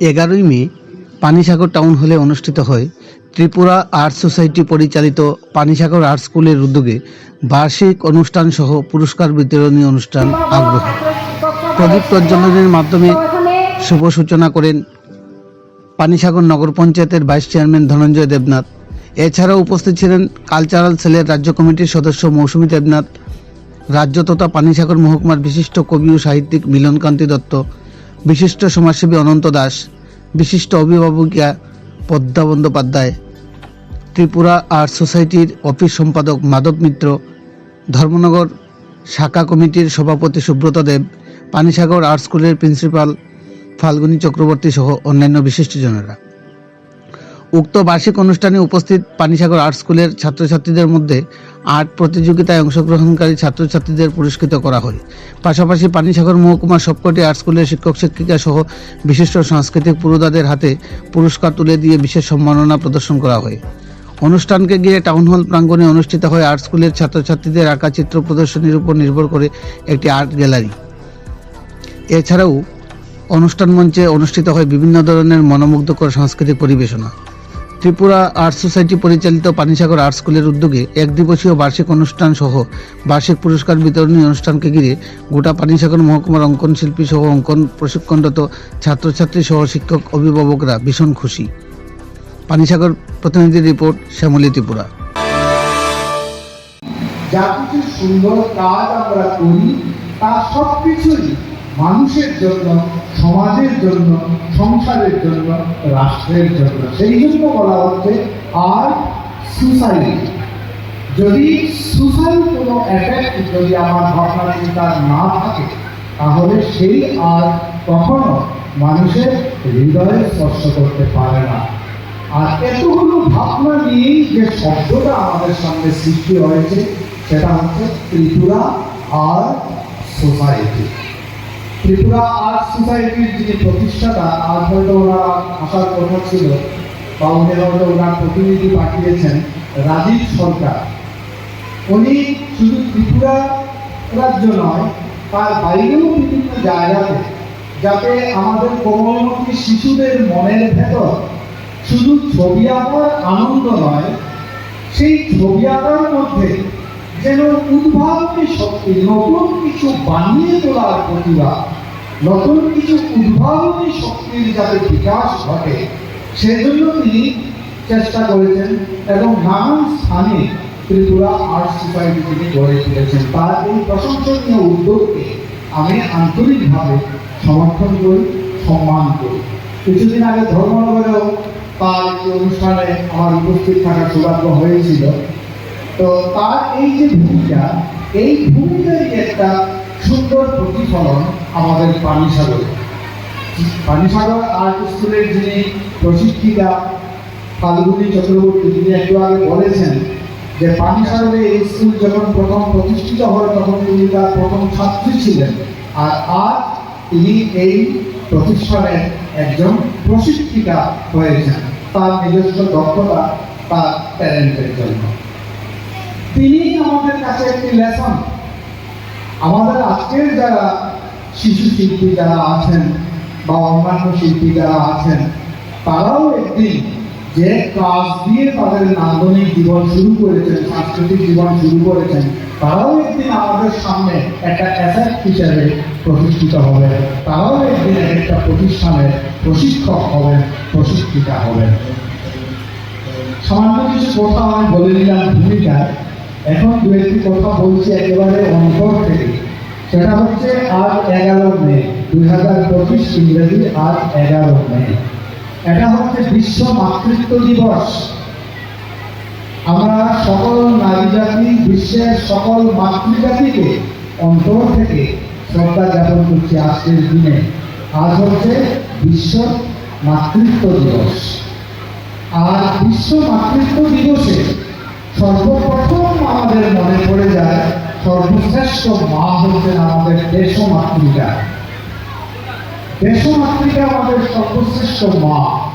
এগারোই মে পানিসাগর টাউন হলে অনুষ্ঠিত হয় ত্রিপুরা আর্টস সোসাইটি পরিচালিত পানিসাগর আর্ট স্কুলের উদ্যোগে বার্ষিক অনুষ্ঠান সহ পুরস্কার বিতরণী অনুষ্ঠান আগ্রহ। প্রদীপ প্রজ্বলনের মাধ্যমে শুভ সূচনা করেন পানিসাগর নগর পঞ্চায়েতের ভাইস চেয়ারম্যান ধনঞ্জয় দেবনাথ। এছাড়াও উপস্থিত ছিলেন কালচারাল সেলের রাজ্য কমিটির সদস্য মৌসুমী দেবনাথ, রাজ্য তথা পানিসাগর মহকুমার বিশিষ্ট কবি ও সাহিত্যিক মিলনকান্তি দত্ত বিশিষ্ট সমাজসেবী অনন্ত দাস, বিশিষ্ট অভিভাবকিয়া পদ্মা বন্দ্যোপাধ্যায়, ত্রিপুরা আর্ট সোসাইটির অফিস সম্পাদক মাধব মিত্র, ধর্মনগর শাখা কমিটির সভাপতি সুব্রত দেব, পানিসাগর আর্ট স্কুলের প্রিন্সিপাল ফাল্গুনী চক্রবর্তী সহ অন্যান্য বিশিষ্টজনেরা। উক্ত বার্ষিক অনুষ্ঠানে উপস্থিত পানিসাগর আর্ট স্কুলের ছাত্রছাত্রীদের মধ্যে আর্ট প্রতিযোগিতায় অংশগ্রহণকারী ছাত্রছাত্রীদের পুরস্কৃত করা হয়। পাশাপাশি পানিসাগর মহকুমার সবকটি আর্ট স্কুলের শিক্ষক, শিক্ষিকা সহ বিশিষ্ট সাংস্কৃতিক পুরোধাদের হাতে পুরস্কার তুলে দিয়ে বিশেষ সম্মাননা প্রদর্শন করা হয়। অনুষ্ঠানকে গিয়ে টাউন হল প্রাঙ্গণে অনুষ্ঠিত হয় আর্ট স্কুলের ছাত্রছাত্রীদের আঁকা চিত্র প্রদর্শনীর উপর নির্ভর করে একটি আর্ট গ্যালারি। এছাড়াও অনুষ্ঠান মঞ্চে অনুষ্ঠিত হয় বিভিন্ন ধরনের মনোমুগ্ধকর সাংস্কৃতিক পরিবেশনা। ত্রিপুরা আর্ট সোসাইটি পরিচালিত পানিসাগর আর্ট স্কুলের উদ্যোগে এক দিবসীয় বার্ষিক অনুষ্ঠান সহ বার্ষিক পুরস্কার বিতরণী অনুষ্ঠানকে ঘিরে গোটা পানিসাগর মহকুমার অঙ্কন শিল্পী সহ অঙ্কন প্রশিক্ষণরত ছাত্রছাত্রী সহ শিক্ষক অভিভাবকরা ভীষণ খুশি। পানিসাগর প্রতিনিধি রিপোর্ট, শ্যামলী ত্রিপুরা। যা কিছু সুন্দর কাজ আমরা করি, তা সব কিছুই মানুষের জন্য, সমাজের জন্য, সংসারের জন্য, রাষ্ট্রের জন্য। সেই জন্য বলা হচ্ছে আর সুসাইড। যদি সুসাইড কোনো অ্যাফেক্ট যদি আমার ভাবনা চিন্তা না থাকে, তাহলে সেই আর কখনো মানুষের হৃদয়ে স্পর্শ করতে পারে না। আর এতগুলো ভাবনা নিয়েই যে শব্দটা আমাদের সামনে সৃষ্টি হয়েছে, সেটা হচ্ছে Tripura art society. Tripura art সোসাইটির যিনি প্রতিষ্ঠাতা, আজ হয়তো ওনারা আসার কথা ছিল, বা উনি হয়তো ওনার প্রতিনিধি পাঠিয়েছেন, রাজীব সরকার। উনি শুধু ত্রিপুরা রাজ্য নয়, তার বাইরেও বিভিন্ন জায়গাতে, যাতে আমাদের কোমলমতি শিশুদের মনের ভেতর শুধু ছবি আঁকার আনন্দ নয়, সেই ছবি আঁকার মধ্যে যেন উদ্ভাবনী শক্তি, নতুন কিছু বানিয়ে তোলার প্রতিভা নতুন কিছু উদ্ভাবনী শক্তির যাতে বিকাশ ঘটে, সেজন্য তিনি চেষ্টা করেছেন এবং নানান স্থানে ত্রিপুরা আর্ট সোসাইটি তিনি গড়ে তুলেছেন। তার এই প্রশংসনীয় উদ্যোগকে আমি আন্তরিকভাবে সমর্থন করি, সম্মান করি। কিছুদিন আগে ধর্মনগরেও তার অনুষ্ঠানে আমার উপস্থিত থাকার সৌভাগ্য হয়েছিল। তো তার এই যে ভূমিকা, এই ভূমিকারই একটা সুন্দর প্রতিফলন আমাদের পানিসাগরে পানিসাগর আর্ট স্কুলের যিনি প্রশিক্ষিকা ফাল্গুনী চক্রবর্তী তিনি একটু আগে বলেছেন যে পানিসাগরে এই স্কুল যখন প্রথম প্রতিষ্ঠিত হয়, তখন তিনি তার প্রথম ছাত্রী ছিলেন। আর আজ তিনি এই প্রতিষ্ঠানের একজন প্রশিক্ষিকা হয়েছেন। তার নিজস্ব দক্ষতা, তার ট্যালেন্টের জন্য। তিনি আমাদের কাছে একটি লেসন আমাদের আজকের যারা শিশু শিল্পী যারা আছেন বা অন্যান্য শিল্পী যারা আছেন, তারাও একদিন যে কাজ দিয়ে তাদের নান্দনিক জীবন শুরু করেছেন, সাংস্কৃতিক জীবন শুরু করেছেন, তারাও একদিন আমাদের সামনে একটা অ্যাসেট হিসেবে প্রতিষ্ঠিত হবে তারাও একদিন একটা প্রতিষ্ঠানের প্রশিক্ষক হবেন, প্রশিক্ষিকা হবেন। সামান্য কিছু কথা আমি বলে দিলাম ভূমিকায়। এখন দু একটি কথা বলছি একেবারে অন্তর থেকে। সেটা হচ্ছে আজ এগারো মে, দুই হাজার পঁচিশ ইংরেজি আজ এগারো মে। এটা হচ্ছে বিশ্ব মাতৃত্ব দিবস। আমরা সকল নারী জাতি, বিশ্বের সকল মাতৃজাতিকে অন্তর থেকে শ্রদ্ধা জ্ঞাপন করছি আজকের দিনে। আজ হচ্ছে বিশ্ব মাতৃত্ব দিবস। আর বিশ্ব মাতৃত্ব দিবসে সর্বপ্রথম আমাদের মনে পড়ে যায় সর্বশ্রেষ্ঠ মা হচ্ছেন আমাদের দেশমাতৃকা। দেশমাতৃকা আমাদের সর্বশ্রেষ্ঠ মা।